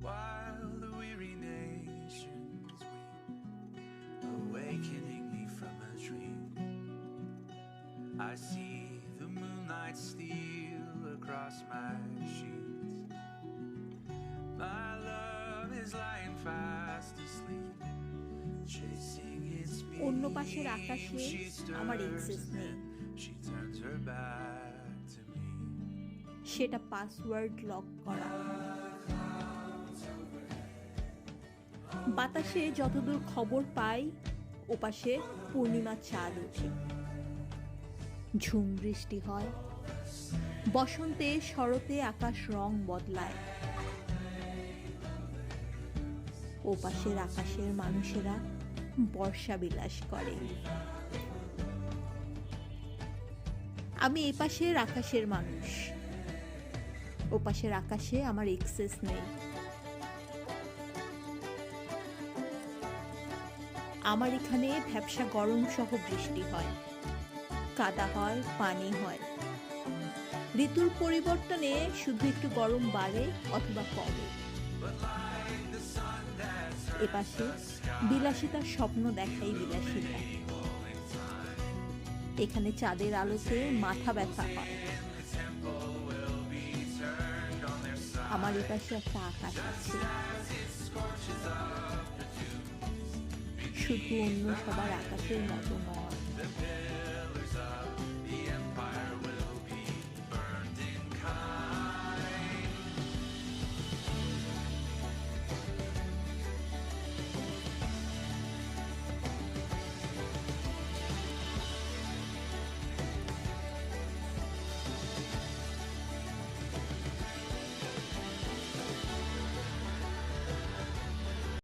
While the weary nations weep, awakening me from a dream, I see the moonlight steal across my sheets. My love is lying fast asleep, chasing its অন্য beam. পাশের আকাশে She আমার stirs access and নেই। সেটা password lock করা। বাতাসে যতদূর খবর পাই, ওপাশে পূর্ণিমা চাঁদ ওঠে। ঝুম বৃষ্টি হয়। বসন্তে, শরতে আকাশ রং বদলায়। ওপাশের আকাশের মানুষেরা বর্ষা বিলাস করে। আমি এপাশের আকাশের মানুষ। ওপাশের আকাশে আমার এক্সেস নেই। আমার এখানে ভ্যাবসা গরম সহ বৃষ্টি হয়। কাদা হয়, পানি হয়। ঋতুর পরিবর্তনে শুধু একটু গরম বাড়ে অথবা কমে। এপাশে বিলাসিতার স্বপ্ন দেখাই বিলাসিতা। এখানে চাঁদের আলোতে মাথা ব্যথা হয়। আমার এপাশে একটা আকাশ আছে শুধু অন্য সবার আকাশের মতো নয়